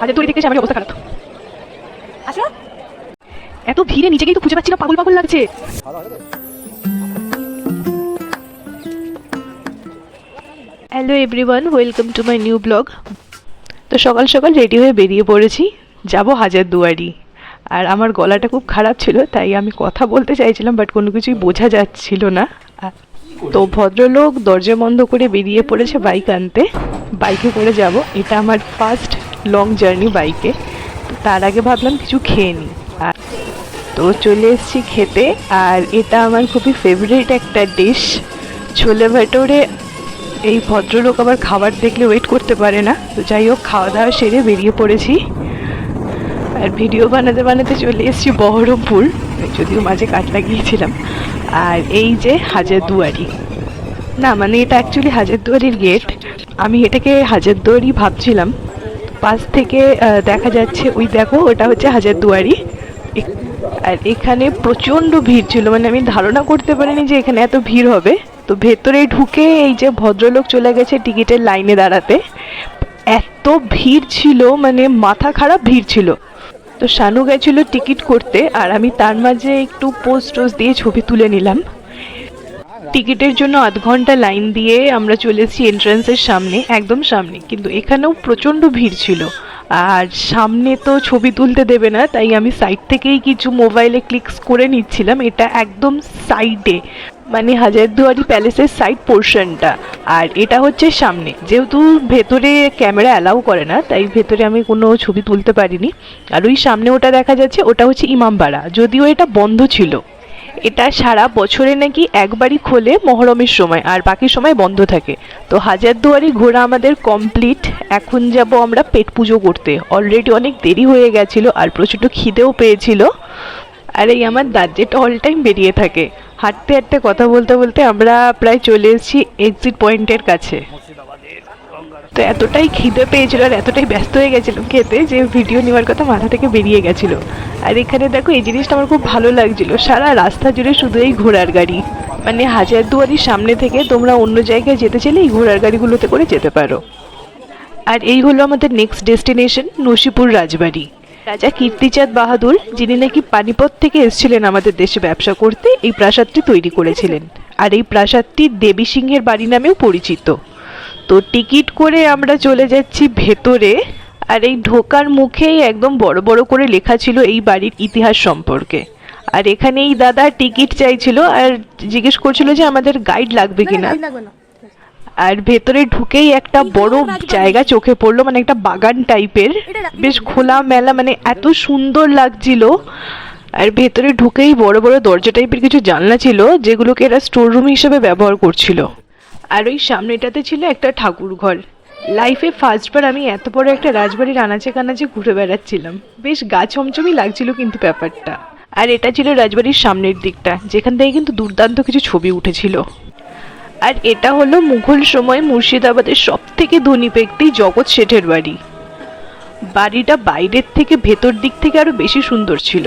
হাজার দূরে দেখতে অবস্থা খারাপ। আসো। এত ভিড়ে নিজেকেই তো খুঁজে পাচ্ছি না, পাগল পাগল লাগছে। Hello everyone welcome to my new blog তো সকাল সকাল রেডি হয়ে বেরিয়ে পড়েছি, যাব হাজার দুয়ারি। আর আমার গলাটা খুব খারাপ ছিল, তাই আমি কথা বলতে চাইছিলাম বাট কোনো কিছুই বোঝা যাচ্ছিল না। তো ভদ্রলোক দরজা বন্ধ করে বেরিয়ে পড়েছে বাইক আনতে। বাইকে করে যাব। এটা আমার ফার্স্ট লং জার্নি বাইকে তো তার আগে ভাবলাম কিছু খেয়ে নিই। আর তো চলে এসেছি খেতে, আর এটা আমার খুবই ফেভারিট একটা ডিশ ছোলে ভাটোরে এই ভদ্রলোক আবার খাবার দেখলে ওয়েট করতে পারে না। তো যাই হোক খাওয়া দাওয়া সেরে বেরিয়ে পড়েছি। আর ভিডিও বানাতে বানাতে চলে এসেছি বহরমপুর। যদিও মাঝে কাট লাগিয়েছিলাম আর এই যে হাজারদুয়ারি। না মানে এটা অ্যাকচুয়ালি হাজারদুয়ারির গেট আমি এটাকে হাজারদুয়ারি ভাবছিলাম। পাশ থেকে দেখা যাচ্ছে ওই দেখো, ওটা হচ্ছে হাজারদুয়ারি। আর এখানে প্রচণ্ড ভিড় ছিল মানে আমি ধারণা করতে পারিনি যে এখানে এত ভিড় হবে। তো ভেতরে ঢুকে এই যে ভদ্রলোক চলে গেছে টিকিটের লাইনে দাঁড়াতে। এত ভিড় ছিল মানে মাথা খারাপ ভিড় ছিল। তো শানু গেছিল টিকিট করতে, আর আমি তার মাঝে একটু পোস্ট টোস্ট দিয়ে ছবি তুলে নিলাম। টিকিটের জন্য আধ ঘণ্টা লাইন দিয়ে আমরা চলে এসেছি এন্ট্রান্সের সামনে, একদম সামনে। কিন্তু এখানেও প্রচণ্ড ভিড় ছিল। আর সামনে তো ছবি তুলতে দেবে না, তাই আমি সাইড থেকেই কিছু মোবাইলে ক্লিকস করে নিচ্ছিলাম। এটা একদম সাইডে মানে হাজারদুয়ারি প্যালেসের সাইড পোর্শনটা আর এটা হচ্ছে সামনে। যেহেতু ভেতরে ক্যামেরা অ্যালাউ করে না, তাই ভেতরে আমি কোনো ছবি তুলতে পারিনি। আর ওই সামনে ওটা দেখা যাচ্ছে, ওটা হচ্ছে ইমামবাড়া। যদিও এটা বন্ধ ছিল। এটা সারা বছরে নাকি একবারই খোলে মহরমের সময়, আর বাকি সময় বন্ধ থাকে। তো হাজারদুয়ারি ঘোরা আমাদের কমপ্লিট এখন যাব আমরা পেট পুজো করতে। অলরেডি অনেক দেরি হয়ে গেছিল, আর প্রচণ্ড খিদেও পেয়েছিল। আর এই আমার দাঁত যেটা অল টাইম বেরিয়ে থাকে। হাঁটতে হাঁটতে কথা বলতে বলতে আমরা প্রায় চলে এসেছি এক্সিট পয়েন্টের কাছে। তো এতটাই খিদে পেয়েছিল আর এতটাই ব্যস্ত হয়ে গেছিলাম খেতে যে ভিডিও নেওয়ার কথা মাথা থেকে বেরিয়ে গেছিল। আর এখানে দেখো এই জিনিসটা আমার খুব ভালো লাগছিল। সারা রাস্তা জুড়ে শুধু এই ঘোড়ার গাড়ি। মানে হাজারদুয়ারির সামনে থেকে তোমরা অন্য জায়গায় যেতে চাইলে এই ঘোড়ার গাড়িগুলোতে করে যেতে পারো। আর এই হলো আমাদের নেক্সট ডেস্টিনেশন নসিপুর রাজবাড়ি। রাজা কীর্তিচাঁদ বাহাদুর, যিনি নাকি পানিপথ থেকে এসেছিলেন আমাদের দেশে ব্যবসা করতে, এই প্রাসাদটি তৈরি করেছিলেন। আর এই প্রাসাদটি দেবী সিংহের বাড়ি নামেও পরিচিত। তো টিকিট করে আমরা চলে যাচ্ছি ভেতরে। আর এই ঢোকার মুখেই একদম বড় বড় করে লেখা ছিল এই বাড়ির ইতিহাস সম্পর্কে। আর এখানে এই দাদা টিকিট চাইছিল আর জিজ্ঞেস করছিল যে আমাদের গাইড লাগবে কিনা। আর ভেতরে ঢুকেই একটা বড় জায়গা চোখে পড়ল মানে একটা বাগান টাইপের। বেশ খোলা মেলা মানে এত সুন্দর লাগছিল। আর ভেতরে ঢুকেই বড় বড় দরজা টাইপের কিছু জানলা ছিল যেগুলোকে এরা স্টোর রুম হিসেবে ব্যবহার করছিল। আর ওই সামনেটাতে ছিল একটা ঠাকুর ঘর। লাইফে ফার্স্টবার আমি এত বড় একটা রাজবাড়ির আনাচে কানাচে ঘুরে বেড়াচ্ছিলাম। বেশ গা ছমছমই লাগছিল কিন্তু ব্যাপারটা। আর এটা ছিল রাজবাড়ির সামনের দিকটা, যেখান থেকে কিন্তু দুর্দান্ত কিছু ছবি উঠেছিল। আর এটা হলো মুঘল সময় মুর্শিদাবাদের সব থেকে ধনী ব্যক্তি জগৎ শেঠের বাড়ি। বাড়িটা বাইরের থেকে ভেতর দিক থেকে আরও বেশি সুন্দর ছিল।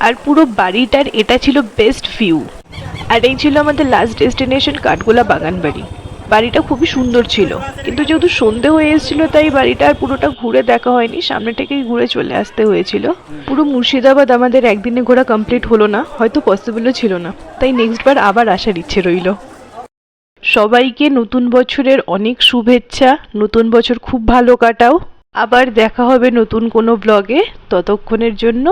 আর পুরো বাড়িটার এটা ছিল বেস্ট ভিউ আর এই ছিল আমাদের লাস্ট ডেস্টিনেশন কাঠগোলা বাগান বাড়ি বাড়িটা খুবই সুন্দর ছিল। কিন্তু যেহেতু সন্ধে হয়ে এসেছিল, তাই বাড়িটা আর পুরোটা ঘুরে দেখা হয়নি। সামনে থেকেই ঘুরে চলে আসতে হয়েছিল। পুরো মুর্শিদাবাদ আমাদের একদিনে ঘোরা কমপ্লিট হলো না, হয়তো পসিবলও ছিল না। তাই নেক্সট বার আবার আসার ইচ্ছে রইল। সবাইকে নতুন বছরের অনেক শুভেচ্ছা, নতুন বছর খুব ভালো কাটাও। আবার দেখা হবে নতুন কোনো ব্লগে ততক্ষণের জন্য